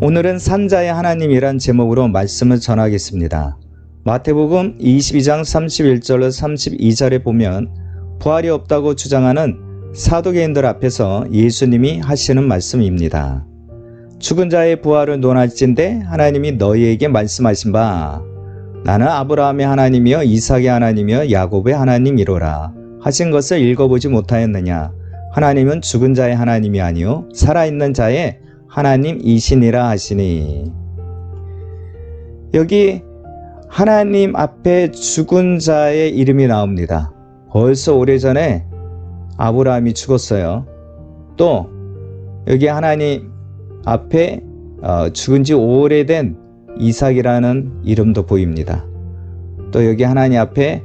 오늘은 산자의 하나님이란 제목으로 말씀을 전하겠습니다. 마태복음 22장 31절로 32절에 보면 부활이 없다고 주장하는 사도계인들 앞에서 예수님이 하시는 말씀입니다. 죽은 자의 부활을 논할진대 하나님이 너희에게 말씀하신 바 나는 아브라함의 하나님이여 이삭의 하나님이여 야곱의 하나님이로라 하신 것을 읽어보지 못하였느냐 하나님은 죽은 자의 하나님이 아니요 살아있는 자의 하나님이시니라 하시니 여기 하나님 앞에 죽은 자의 이름이 나옵니다. 벌써 오래전에 아브라함이 죽었어요. 또 여기 하나님 앞에 어, 죽은 지 오래된 이삭이라는 이름도 보입니다. 또 여기 하나님 앞에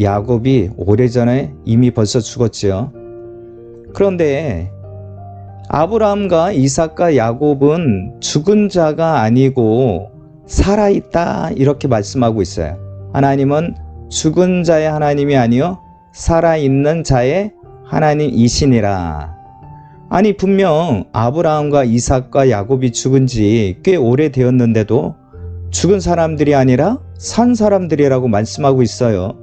야곱이 오래전에 이미 벌써 죽었지요. 그런데 아브라함과 이삭과 야곱은 죽은 자가 아니고 살아있다 이렇게 말씀하고 있어요. 하나님은 죽은 자의 하나님이 아니요 살아있는 자의 하나님이시니라. 아니 분명 아브라함과 이삭과 야곱이 죽은 지 꽤 오래되었는데도 죽은 사람들이 아니라 산 사람들이라고 말씀하고 있어요.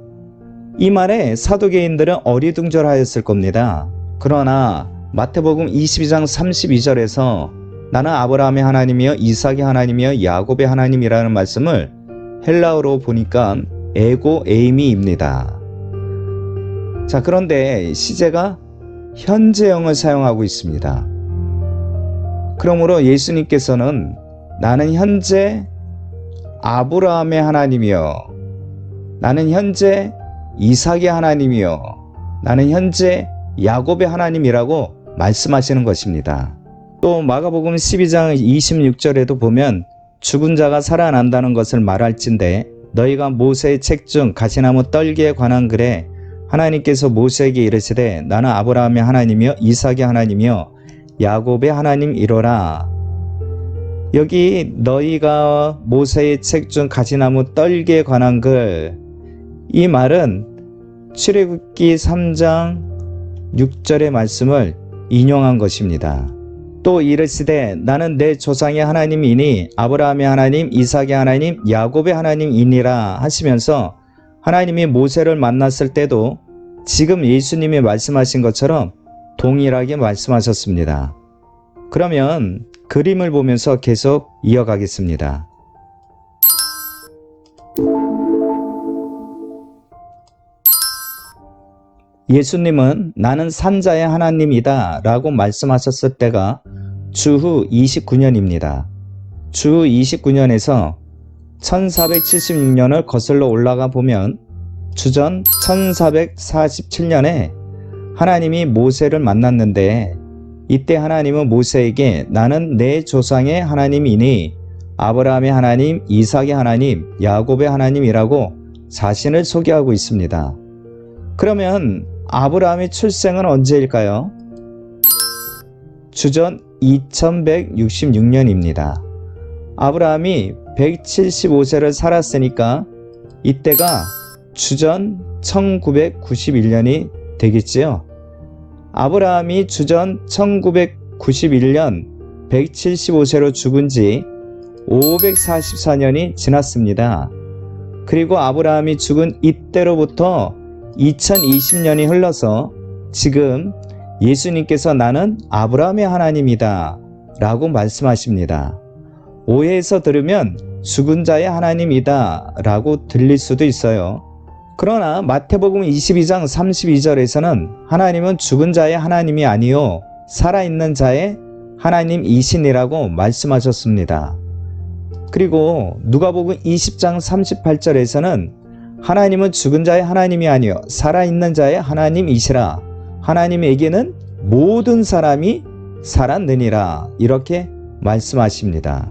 이 말에 사도계인들은 어리둥절하였을 겁니다. 그러나 마태복음 22장 32절에서 나는 아브라함의 하나님이여 이삭의 하나님이여 야곱의 하나님이라는 말씀을 헬라어로 보니까 에고 에이미입니다. 자, 그런데 시제가 현재형을 사용하고 있습니다. 그러므로 예수님께서는 나는 현재 아브라함의 하나님이여 나는 현재 이삭의 하나님이여 나는 현재 야곱의 하나님이라고 말씀하시는 것입니다. 또 마가복음 12장 26절에도 보면 죽은 자가 살아난다는 것을 말할진대 너희가 모세의 책 중 가시나무 떨기에 관한 글에 하나님께서 모세에게 이르시되 나는 아브라함의 하나님이여 이삭의 하나님이여 야곱의 하나님 이로라 여기 너희가 모세의 책 중 가시나무 떨기에 관한 글 이 말은 출애굽기 3장 6절의 말씀을 인용한 것입니다. 또 이르시되 나는 내 조상의 하나님이니 아브라함의 하나님, 이삭의 하나님, 야곱의 하나님이니라 하시면서 하나님이 모세를 만났을 때도 지금 예수님이 말씀하신 것처럼 동일하게 말씀하셨습니다. 그러면 그림을 보면서 계속 이어가겠습니다. 예수님은 나는 산자의 하나님이다 라고 말씀하셨을 때가 주후 29년입니다. 주후 29년에서 1476년을 거슬러 올라가 보면 주전 1447년에 하나님이 모세를 만났는데 이때 하나님은 모세에게 나는 내 조상의 하나님이니 아브라함의 하나님, 이삭의 하나님, 야곱의 하나님이라고 자신을 소개하고 있습니다. 그러면 아브라함의 출생은 언제일까요? 주전 2166년입니다. 아브라함이 175세를 살았으니까 이때가 주전 1991년이 되겠지요. 아브라함이 주전 1991년 175세로 죽은 지 544년이 지났습니다. 그리고 아브라함이 죽은 이때로부터 2020년이 흘러서 지금 예수님께서 나는 아브라함의 하나님이다 라고 말씀하십니다. 오해해서 들으면 죽은 자의 하나님이다 라고 들릴 수도 있어요. 그러나 마태복음 22장 32절에서는 하나님은 죽은 자의 하나님이 아니요 살아있는 자의 하나님이신이라고 말씀하셨습니다. 그리고 누가복음 20장 38절에서는 하나님은 죽은 자의 하나님이 아니요 살아있는 자의 하나님이시라 하나님에게는 모든 사람이 살았느니라 이렇게 말씀하십니다.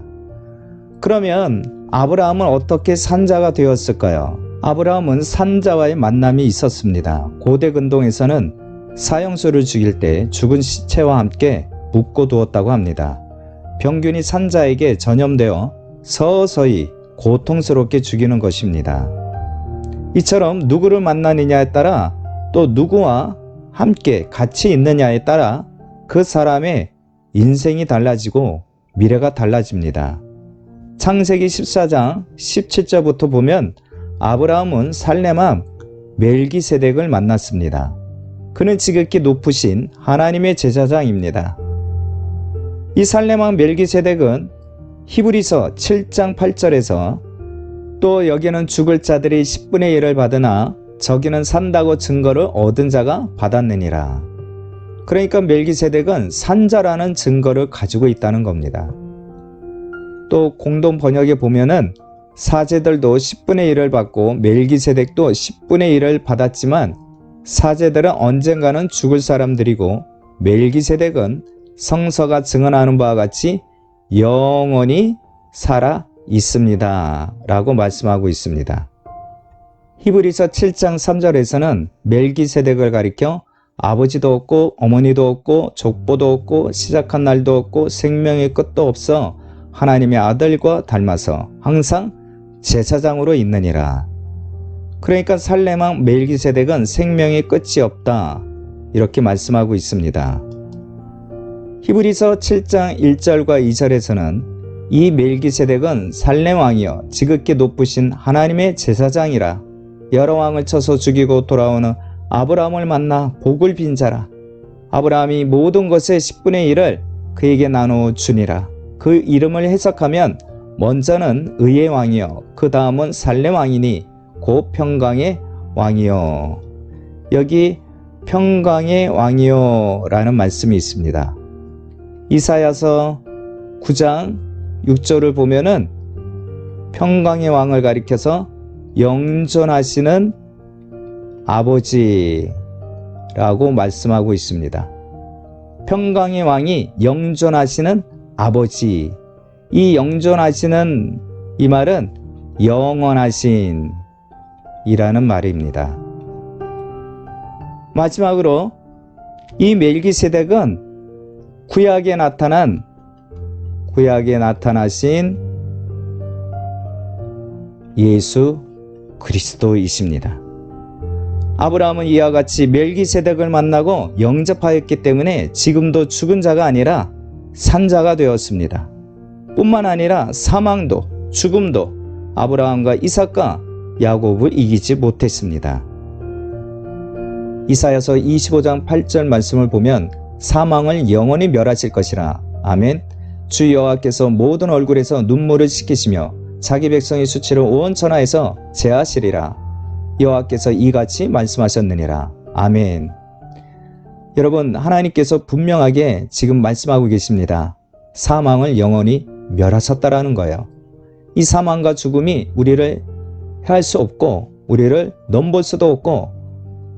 그러면 아브라함은 어떻게 산자가 되었을까요? 아브라함은 산자와의 만남이 있었습니다. 고대 근동에서는 사형수를 죽일 때 죽은 시체와 함께 묶고 두었다고 합니다. 병균이 산자에게 전염되어 서서히 고통스럽게 죽이는 것입니다. 이처럼 누구를 만나느냐에 따라 또 누구와 함께 같이 있느냐에 따라 그 사람의 인생이 달라지고 미래가 달라집니다. 창세기 14장 17절부터 보면 아브라함은 살레암 멜기세덱을 만났습니다. 그는 지극히 높으신 하나님의 제사장입니다. 이 살레암 멜기세덱은 히브리서 7장 8절에서 또 여기는 죽을 자들이 10분의 1을 받으나 저기는 산다고 증거를 얻은 자가 받았느니라. 그러니까 멜기세덱은 산자라는 증거를 가지고 있다는 겁니다. 또 공동 번역에 보면은 사제들도 10분의 1을 받고 멜기세덱도 10분의 1을 받았지만 사제들은 언젠가는 죽을 사람들이고 멜기세덱은 성서가 증언하는 바와 같이 영원히 살아 있습니다. 라고 말씀하고 있습니다. 히브리서 7장 3절에서는 멜기세덱을 가리켜 아버지도 없고 어머니도 없고 족보도 없고 시작한 날도 없고 생명의 끝도 없어 하나님의 아들과 닮아서 항상 제사장으로 있느니라. 그러니까 살레망 멜기세덱은 생명의 끝이 없다. 이렇게 말씀하고 있습니다. 히브리서 7장 1절과 2절에서는 이 멜기세덱은 살렘 왕이여 지극히 높으신 하나님의 제사장이라. 여러 왕을 쳐서 죽이고 돌아오는 아브라함을 만나 복을 빈 자라. 아브라함이 모든 것의 10분의 1을 그에게 나누어 주니라. 그 이름을 해석하면 먼저는 의의 왕이요 그 다음은 살렘 왕이니 곧 평강의 왕이요 여기 평강의 왕이요 라는 말씀이 있습니다. 이사야서 9장 6절을 보면은 평강의 왕을 가리켜서 영존하시는 아버지라고 말씀하고 있습니다. 평강의 왕이 영존하시는 아버지. 이 영존하시는 이 말은 영원하신 이라는 말입니다. 마지막으로 이 멜기세덱은 구약에 나타난 구약에 나타나신 예수 그리스도이십니다. 아브라함은 이와 같이 멜기세덱을 만나고 영접하였기 때문에 지금도 죽은 자가 아니라 산자가 되었습니다. 뿐만 아니라 사망도 죽음도 아브라함과 이삭과 야곱을 이기지 못했습니다. 이사야서 25장 8절 말씀을 보면 사망을 영원히 멸하실 것이라. 아멘. 주 여호와께서 모든 얼굴에서 눈물을 씻기시며 자기 백성의 수치를 온 천하에서 제하시리라. 여호와께서 이같이 말씀하셨느니라. 아멘. 여러분, 하나님께서 분명하게 지금 말씀하고 계십니다. 사망을 영원히 멸하셨다라는 거예요. 이 사망과 죽음이 우리를 해할 수 없고 우리를 넘볼 수도 없고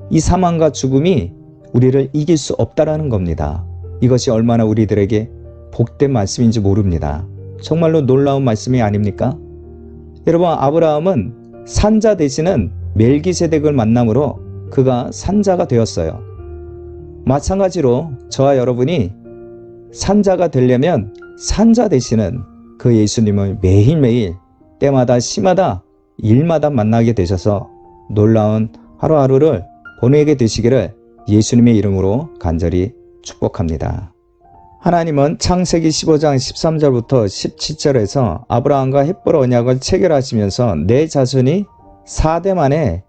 이 사망과 죽음이 우리를 이길 수 없다라는 겁니다. 이것이 얼마나 우리들에게 복된 말씀인지 모릅니다. 정말로 놀라운 말씀이 아닙니까? 여러분 아브라함은 산자 되시는 멜기세덱을 만남으로 그가 산자가 되었어요. 마찬가지로 저와 여러분이 산자가 되려면 산자 되시는 그 예수님을 매일매일 때마다 시마다 일마다 만나게 되셔서 놀라운 하루하루를 보내게 되시기를 예수님의 이름으로 간절히 축복합니다. 하나님은 창세기 15장 13절부터 17절에서 아브라함과 햇불 언약을 체결하시면서 내 자손이 4대 만에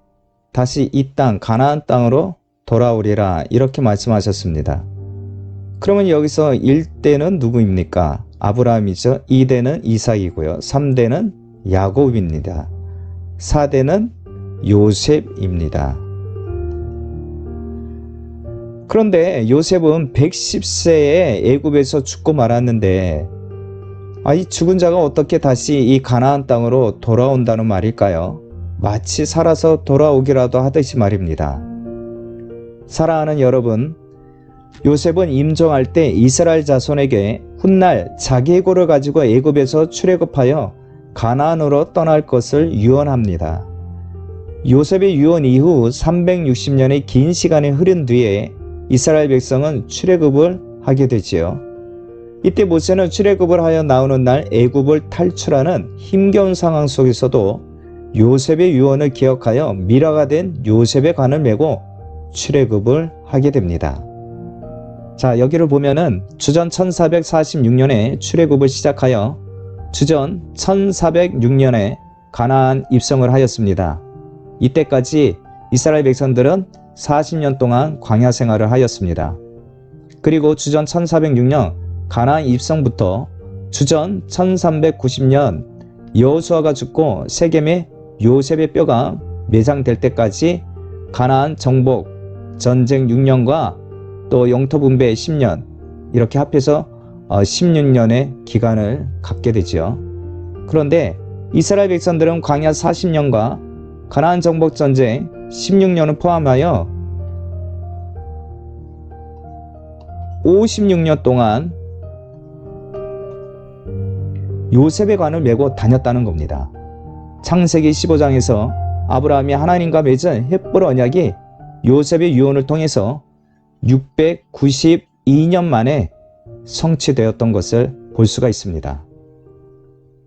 다시 이 땅 가나안 땅으로 돌아오리라 이렇게 말씀하셨습니다. 그러면 여기서 1대는 누구입니까? 아브라함이죠. 2대는 이삭이고요. 3대는 야곱입니다. 4대는 요셉입니다. 그런데 요셉은 110세에 애굽에서 죽고 말았는데 아, 이 죽은 자가 어떻게 다시 이 가나안 땅으로 돌아온다는 말일까요? 마치 살아서 돌아오기라도 하듯이 말입니다. 사랑하는 여러분, 요셉은 임종할 때 이스라엘 자손에게 훗날 자기의 고를 가지고 애굽에서 출애굽하여 가나안으로 떠날 것을 유언합니다. 요셉의 유언 이후 360년의 긴 시간이 흐른 뒤에 이스라엘 백성은 출애굽을 하게 되지요. 이때 모세는 출애굽을 하여 나오는 날 애굽을 탈출하는 힘겨운 상황 속에서도 요셉의 유언을 기억하여 미라가 된 요셉의 관을 메고 출애굽을 하게 됩니다. 자, 여기를 보면은 주전 1446년에 출애굽을 시작하여 주전 1406년에 가나안 입성을 하였습니다. 이때까지 이스라엘 백성들은 40년 동안 광야 생활을 하였습니다. 그리고 주전 1406년 가나안 입성부터 주전 1390년 여호수아가 죽고 세겜에 요셉의 뼈가 매장될 때까지 가나안 정복 전쟁 6년과 또 영토 분배 10년 이렇게 합해서 16년의 기간을 갖게 되죠. 그런데 이스라엘 백성들은 광야 40년과 가나안 정복 전쟁 16년을 포함하여 56년 동안 요셉의 관을 메고 다녔다는 겁니다. 창세기 15장에서 아브라함이 하나님과 맺은 햇불 언약이 요셉의 유언을 통해서 692년 만에 성취되었던 것을 볼 수가 있습니다.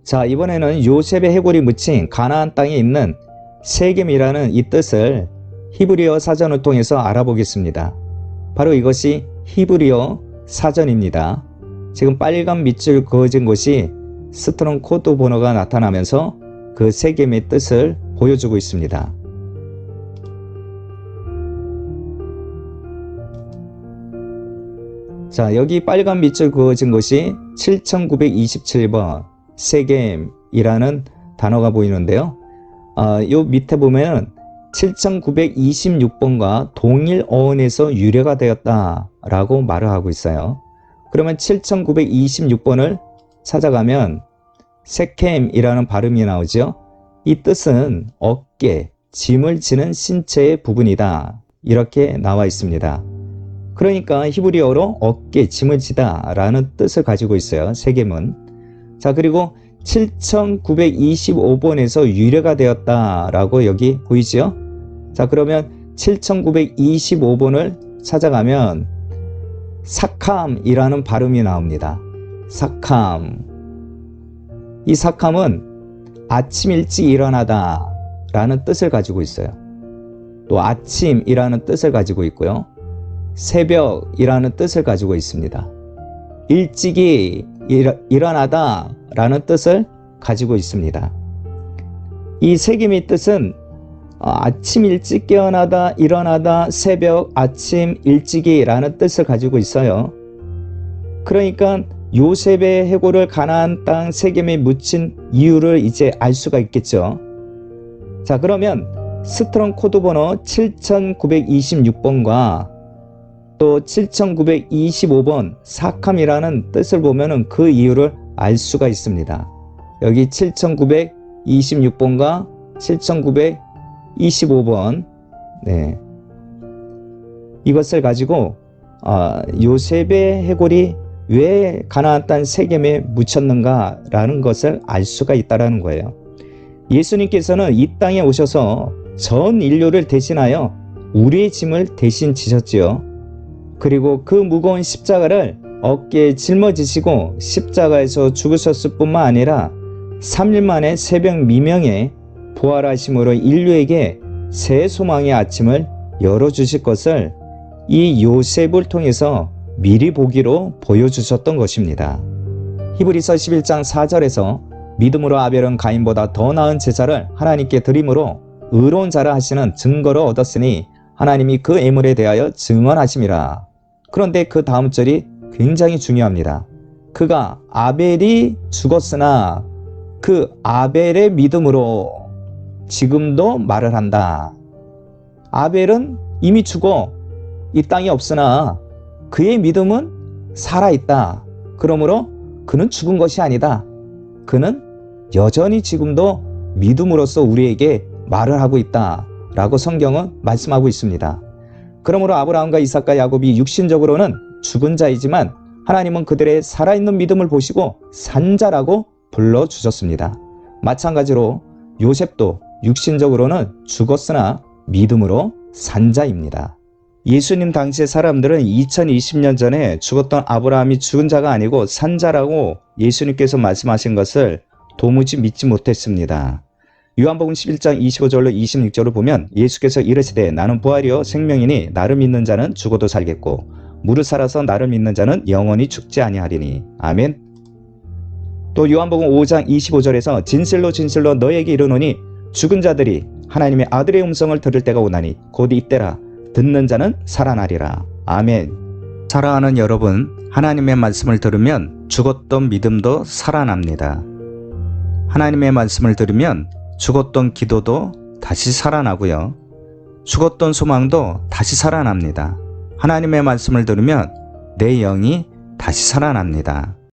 자, 이번에는 요셉의 해골이 묻힌 가나안 땅에 있는 세겜이라는 이 뜻을 히브리어 사전을 통해서 알아보겠습니다. 바로 이것이 히브리어 사전입니다. 지금 빨간 밑줄 그어진 곳이 스트롱 코드 번호가 나타나면서 그 세겜의 뜻을 보여주고 있습니다. 자, 여기 빨간 밑줄 그어진 것이 7927번 세겜이라는 단어가 보이는데요. 아, 요 밑에 보면 7926번과 동일 어원에서 유래가 되었다라고 말을 하고 있어요. 그러면 7926번을 찾아가면 세켐이라는 발음이 나오죠. 이 뜻은 어깨, 짐을 지는 신체의 부분이다. 이렇게 나와 있습니다. 그러니까 히브리어로 어깨, 짐을 지다 라는 뜻을 가지고 있어요. 세겜은. 자, 그리고 7925번에서 유래가 되었다라고 여기 보이죠? 자, 그러면 7925번을 찾아가면 사캄이라는 발음이 나옵니다. 사캄. 이 사캄은 아침 일찍 일어나다 라는 뜻을 가지고 있어요. 또 아침이라는 뜻을 가지고 있고요. 새벽이라는 뜻을 가지고 있습니다. 일찍이 일어나다 라는 뜻을 가지고 있습니다. 이 세김의 뜻은 아침 일찍 깨어나다, 일어나다, 새벽, 아침, 일찍이 라는 뜻을 가지고 있어요. 그러니까 요셉의 해골을 가나안 땅 세겜에 묻힌 이유를 이제 알 수가 있겠죠. 자, 그러면 스트롱 코드 번호 7926번과 또 7925번 사캄이라는 뜻을 보면은 그 이유를 알 수가 있습니다. 여기 7926번과 7925번 네. 이것을 가지고 어, 요셉의 해골이 왜 가나안 땅 세겜에 묻혔는가라는 것을 알 수가 있다라는 거예요. 예수님께서는 이 땅에 오셔서 전 인류를 대신하여 우리의 짐을 대신 지셨지요. 그리고 그 무거운 십자가를 어깨에 짊어지시고 십자가에서 죽으셨을 뿐만 아니라 3일 만에 새벽 미명에 부활하심으로 인류에게 새 소망의 아침을 열어주실 것을 이 요셉을 통해서 미리 보기로 보여주셨던 것입니다. 히브리서 11장 4절에서 믿음으로 아벨은 가인보다 더 나은 제사를 하나님께 드림으로 의로운 자라 하시는 증거를 얻었으니 하나님이 그 애물에 대하여 증언하심이라. 그런데 그 다음 절이 굉장히 중요합니다. 그가 아벨이 죽었으나 그 아벨의 믿음으로 지금도 말을 한다. 아벨은 이미 죽어 이 땅이 없으나 그의 믿음은 살아있다. 그러므로 그는 죽은 것이 아니다. 그는 여전히 지금도 믿음으로써 우리에게 말을 하고 있다. 라고 성경은 말씀하고 있습니다. 그러므로 아브라함과 이삭과 야곱이 육신적으로는 죽은 자이지만 하나님은 그들의 살아있는 믿음을 보시고 산자라고 불러주셨습니다. 마찬가지로 요셉도 육신적으로는 죽었으나 믿음으로 산자입니다. 예수님 당시의 사람들은 2020년 전에 죽었던 아브라함이 죽은 자가 아니고 산자라고 예수님께서 말씀하신 것을 도무지 믿지 못했습니다. 요한복음 11장 25절로 26절을 보면 예수께서 이르시되 나는 부활이요 생명이니 나를 믿는 자는 죽어도 살겠고 무릇 살아서 나를 믿는 자는 영원히 죽지 아니하리니 아멘. 또 요한복음 5장 25절에서 진실로 진실로 너에게 이르노니 죽은 자들이 하나님의 아들의 음성을 들을 때가 오나니 곧 이때라 듣는 자는 살아나리라 아멘. 사랑하는 여러분, 하나님의 말씀을 들으면 죽었던 믿음도 살아납니다. 하나님의 말씀을 들으면 죽었던 기도도 다시 살아나고요. 죽었던 소망도 다시 살아납니다. 하나님의 말씀을 들으면 내 영이 다시 살아납니다.